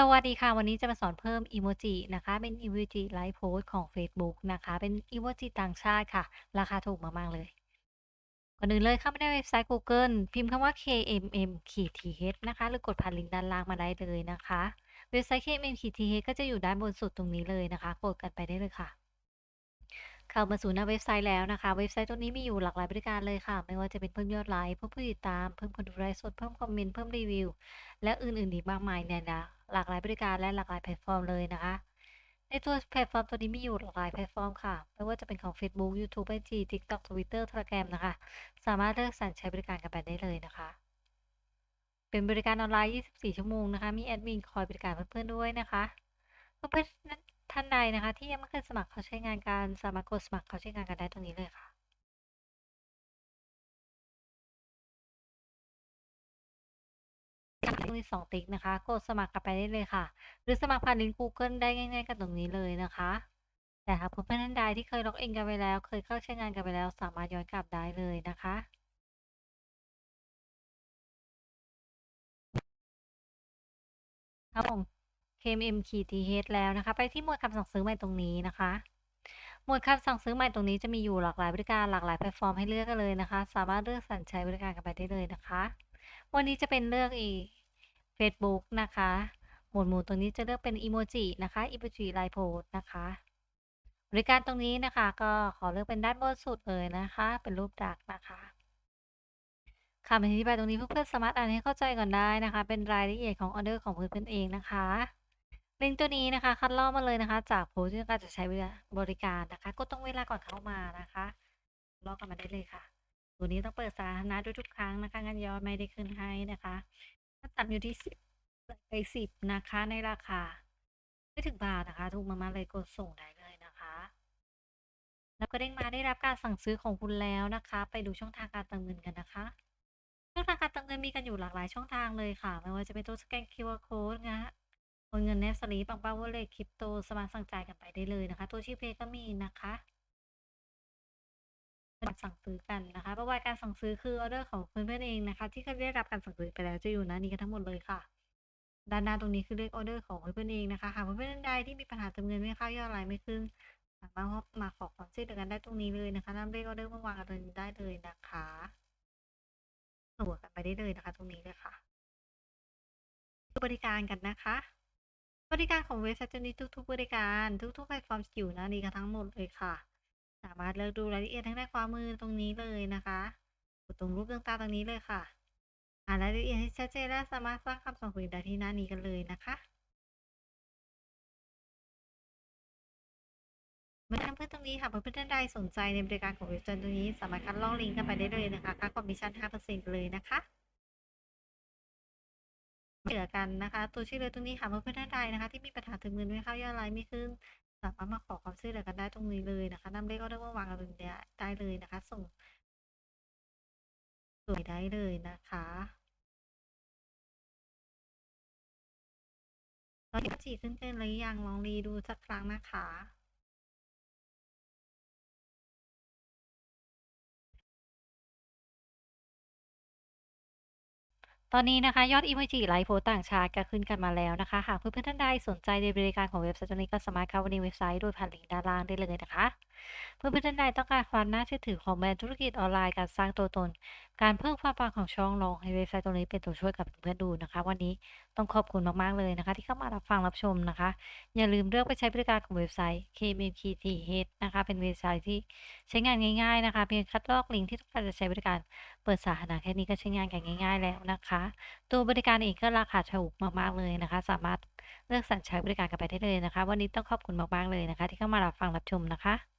สวัสดีค่ะ วันนี้จะมาสอนเพิ่มอีโมจินะคะ เป็นอีโมจิไลฟ์โพสของเฟซบุ๊กนะคะ เป็นอีโมจิต่างชาติค่ะ ราคาถูกมากๆเลยก่อนอื่นเลยเข้าไปในเว็บไซต์กูเกิลพิมพ์คำว่า kmm-th นะคะ หรือกดผ่านลิงก์ด้านล่างมาได้เลยนะคะ เว็บไซต์ kmm-th ก็จะอยู่ด้านบนสุดตรงนี้เลยนะคะ กดกันไปได้เลยค่ะ เข้ามาสู่หน้าเว็บไซต์แล้วนะคะ เว็บไซต์ตัวนี้มีอยู่หลากหลายบริการเลยค่ะ ไม่ว่าจะเป็นเพิ่มยอดไลค์ เพิ่มผู้ติดตาม เพิ่มคนดูไลฟ์สด เพิ่มคอมเมนต์ เพิ่มรีวิว และอื่นๆอีกมากมายเนี่ยนะ หลากหลายบริการและหลากหลายแพลตฟอร์มเลยนะคะ ในตัวแพลตฟอร์มตัวนี้มีอยู่หลากหลายแพลตฟอร์มค่ะ ไม่ว่าจะเป็นของ Facebook YouTube IG TikTok Twitter Telegram นะคะ สามารถเลือกสรรใช้บริการกันไปได้เลยนะคะ เป็นบริการออนไลน์ 24 ชั่วโมงนะคะ มีแอดมินคอยบริการเพื่อนๆด้วยนะคะเพื่อนๆท่านใดนะคะ ที่ยังไม่เคยสมัครเข้าใช้งานกันสามารถกดสมัครเข้าใช้งานกันได้ตรงนี้เลยค่ะ มี2ติ๊กนะคะ กดสมัครกันไปได้เลยค่ะ หรือสมัครผ่านลิงก์กูเกิลได้ง่ายๆ กันตรงนี้เลยนะคะแต่หากเพื่อนๆท่านใดที่เคยล็อกอินกันไปแล้ว เคยเข้าใช้งานกันไปแล้ว สามารถย้อนกลับได้เลยนะคะครับผม kmm-th แล้วนะคะ ไปที่หมวดคำสั่งซื้อใหม่ตรงนี้นะคะ หมวดคำสั่งซื้อใหม่ตรงนี้จะมีอยู่หลากหลายบริการหลากหลายแพลตฟอร์มให้เลือกกันเลยนะคะ สามารถเลือกสรรใช้บริการกันไปได้เลยนะคะ วันนี้จะเป็นเลือกอีเฟซบุ๊กนะคะ หมวดหมู่ตรงนี้จะเลือกเป็นอีโมจินะคะอีโมจิไลโพสนะคะ บริการตรงนี้นะคะ ก็ขอเลือกเป็นด้านบนสุดเลยนะคะ เป็นรูปดักนะคะคำอธิบายตรงนี้เพื่อนๆสามารถอ่านให้เข้าใจก่อนได้นะคะ เป็นรายละเอียดของออเดอร์ของเพื่อนๆเองนะคะลิงก์ตัวนี้นะคะ คัดลอกมาเลยนะคะ จากโพสที่ต้องการจะใช้บริการนะคะกดตรงเวลาก่อนเข้ามานะคะลอกกันมาได้เลยค่ะ ตัวนี้ต้องเปิดสาธารณะทุกครั้งนะคะงั้นยอดไม่ได้ขึ้นให้นะคะ ถ้าตัดอยู่ที่สิบไปสิบนะคะ ในราคา ไม่ถึงบาทนะคะ ถูกมากๆเลยกดส่งได้เลยนะคะ แล้วก็เด้งมาได้รับการสั่งซื้อของคุณแล้วนะคะ ไปดูช่องทางการเติมเงินกันนะคะช่องทางการเติมเงินมีกันอยู่หลากหลายช่องทางเลยค่ะ ไม่ว่าจะเป็นตัวสแกน QR code นะโอนเงินแนบสลีปังเป้าวอลเล็ตคริปโตสมารถสั่งจ่ายกันไปได้เลยนะคะ ตัวชีเพย์ก็มีนะคะ สั่งซื้อกันนะคะประวัติการสั่งซื้อคือออเดอร์ของเพื่อนๆเองนะคะ ที่เคยได้รับการสั่งซื้อไปแล้วจะอยู่น้านี้กันทั้งหมดเลยค่ะ ด้านหน้าตรงนี้คือเลขออเดอร์ของเพื่อนๆเองนะคะหากเพื่อนๆใดที่มีปัญหาเติมเงินไม่เข้ายอดไลน์ไม่ขึ้นสามารถมาขอความช่วยเหลือกันได้ตรงนี้เลยนะคะนำเลขออเดอร์มาวางกันได้เลยนะคะสวจกันไปได้เลยนะคะ ตรงนี้เลยค่ะบริการกันนะคะ บริการของเว็บไซต์ตัวนี้ทุก ๆ บริการทุก ๆ แพลตฟอร์มอยู่น้านี้กันทั้งหมดเลยค่ะ สามารถเลือกดูรายละเอียดทางด้านขวามือตรงนี้เลยนะคะกดตรงรูปดวงตาตรงนี้เลยค่ะ อ่านรายละเอียดให้ชัดเจนและสามารถสร้างคำสั่งคุยได้ที่หน้านี้กันเลยนะคะเมื่อเพื่อนตรงนี้ค่ะเพื่อนท่านใดสนใจในบริการของเว็บไซต์ตรงนี้ สามารถคัดลอกลิงก์กันไปได้เลยนะคะค่าคอมมิชชั่น5%เลยนะคะเหลือกันนะคะ ตัวชื่อเลยตรงนี้ค่ะเพื่อนท่านใดนะคะ ที่มีปัญหาถึงเงินไม่เข้ายอดไลน์ไม่ขึ้น สามารถมาขอความช่วยเหลือกันได้ตรงนี้เลยนะคะนำเลขออเดอร์มาวางกันตรงนี้ได้เลยนะคะ ส่งสวยได้เลยนะคะตอนนี้จีขึ้นเต้นหรือยังลองรีดูสักครั้งนะคะ ตอนนี้นะคะ ยอดอีโมจิไลฟ์โพสต์ต่างชาติก็ขึ้นกันมาแล้วนะคะ หากเพื่อนๆท่านใดสนใจในบริการของเว็บไซต์นี้ก็สามารถเข้าไปในเว็บไซต์โดยผ่านลิงก์ด้านล่างได้เลยนะคะ เพื่อนๆท่านใดต้องการความน่าเชื่อถือของแบรนด์ธุรกิจออนไลน์การสร้างตัวตน การเพิ่มความปังของช่องลองให้เว็บไซต์ตรงนี้เป็นตัวช่วยกับเพื่อนดูนะคะ วันนี้ต้องขอบคุณมาก ๆ เลยนะคะ ที่เข้ามารับฟังรับชมนะคะ อย่าลืมเลือกไปใช้บริการของเว็บไซต์ kmmth นะคะ เป็นเว็บไซต์ที่ใช้งานง่าย ๆ นะคะเพียงคัดลอกลิงก์ที่ต้องการจะใช้บริการเปิดสาธารณะแค่นี้ก็ใช้งานกันง่าย ๆ แล้วนะคะ ตัวบริการเองก็ราคาถูกมากๆเลยนะคะ สามารถเลือกสรรใช้บริการกันไปได้เลยนะคะ วันนี้ต้องขอบคุณมากๆเลยนะคะ ที่เข้ามารับฟังรับชมนะคะ